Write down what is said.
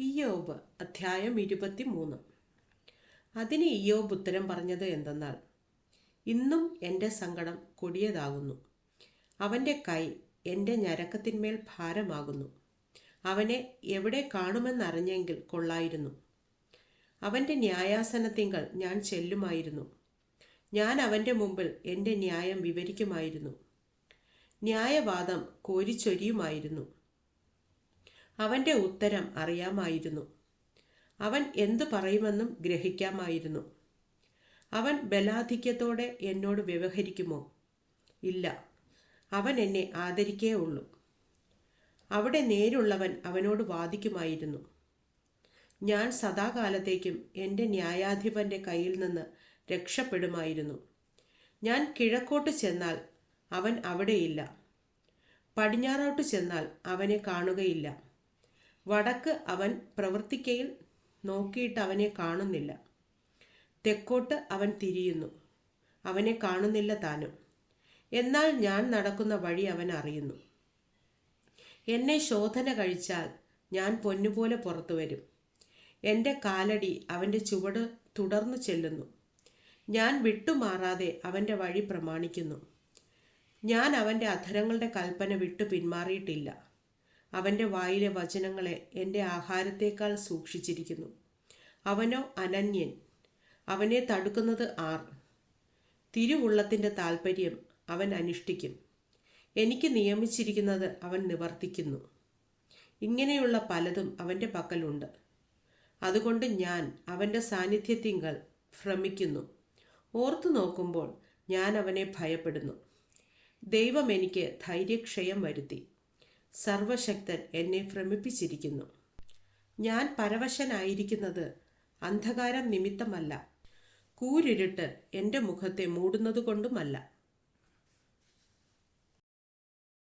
ഇയോബ് അധ്യായം ഇരുപത്തി മൂന്ന് അതിന് ഇയോബ് ഉത്തരം പറഞ്ഞത് എന്തെന്നാൽ ഇന്നും എന്റെ സങ്കടം കൊടിയതാകുന്നു. അവന്റെ കൈ എന്റെ ഞരക്കത്തിന്മേൽ ഭാരമാകുന്നു. അവനെ എവിടെ കാണുമെന്നറിഞ്ഞെങ്കിൽ കൊള്ളായിരുന്നു. അവന്റെ ന്യായാസനത്തിങ്കൾ ഞാൻ ചെല്ലുമായിരുന്നു. ഞാൻ അവന്റെ മുമ്പിൽ എന്റെ ന്യായം വിവരിക്കുമായിരുന്നു. ന്യായവാദം കോരിച്ചൊരിയുമായിരുന്നു. അവന്റെ ഉത്തരം അറിയാമായിരുന്നു. അവൻ എന്തു പറയുമെന്നും ഗ്രഹിക്കാമായിരുന്നു. അവൻ ബലാധിക്യത്തോടെ എന്നോട് വ്യവഹരിക്കുമോ? ഇല്ല. അവൻ എന്നെ ആദരിക്കേ ഉള്ളൂ. അവിടെ നേരുള്ളവൻ അവനോട് വാദിക്കുമായിരുന്നു. ഞാൻ സദാകാലത്തേക്കും എന്റെ ന്യായാധിപന്റെ കയ്യിൽ നിന്ന് രക്ഷപ്പെടുമായിരുന്നു. ഞാൻ കിഴക്കോട്ട് ചെന്നാൽ അവൻ അവിടെയില്ല. പടിഞ്ഞാറോട്ട് ചെന്നാൽ അവനെ കാണുകയില്ല. വടക്ക് അവൻ പ്രവർത്തിക്കയിൽ നോക്കിയിട്ട് അവനെ കാണുന്നില്ല. തെക്കോട്ട് അവൻ തിരിയുന്നു. അവനെ കാണുന്നില്ല താനും. എന്നാൽ ഞാൻ നടക്കുന്ന വഴി അവൻ അറിയുന്നു. എന്നെ ശോധന കഴിച്ചാൽ ഞാൻ പൊന്നുപോലെ പുറത്തു വരും. എന്റെ കാലടി അവന്റെ ചുവട് തുടർന്നു ചെല്ലുന്നു. ഞാൻ വിട്ടുമാറാതെ അവന്റെ വഴി പ്രമാണിക്കുന്നു. ഞാൻ അവന്റെ അധരങ്ങളുടെ കൽപ്പന വിട്ടു പിന്മാറിയിട്ടില്ല. അവന്റെ വായിലെ വചനങ്ങളെ എന്റെ ആഹാരത്തേക്കാൾ സൂക്ഷിച്ചിരിക്കുന്നു. അവനോ അനന്യൻ. അവനെ തടുക്കുന്നത് ആർ? തിരുവുള്ളത്തിന്റെ താൽപ്പര്യം അവൻ അനുഷ്ഠിക്കും. എനിക്ക് നിയമിച്ചിരിക്കുന്നത് അവൻ നിവർത്തിക്കുന്നു. ഇങ്ങനെയുള്ള പലതും അവന്റെ പക്കലുണ്ട്. അതുകൊണ്ട് ഞാൻ അവന്റെ സാന്നിധ്യത്തിങ്കൽ ഭ്രമിക്കുന്നു. ഓർത്തു നോക്കുമ്പോൾ ഞാൻ അവനെ ഭയപ്പെടുന്നു. ദൈവം എനിക്ക് ധൈര്യക്ഷയം വരുത്തി. സർവശക്തൻ എന്നെ ഭ്രമിപ്പിച്ചിരിക്കുന്നു. ഞാൻ പരവശനായിരിക്കുന്നത് അന്ധകാരം നിമിത്തമല്ല. കൂരിരുട്ട് എന്റെ മുഖത്തെ മൂടുന്നതുകൊണ്ടുമല്ല.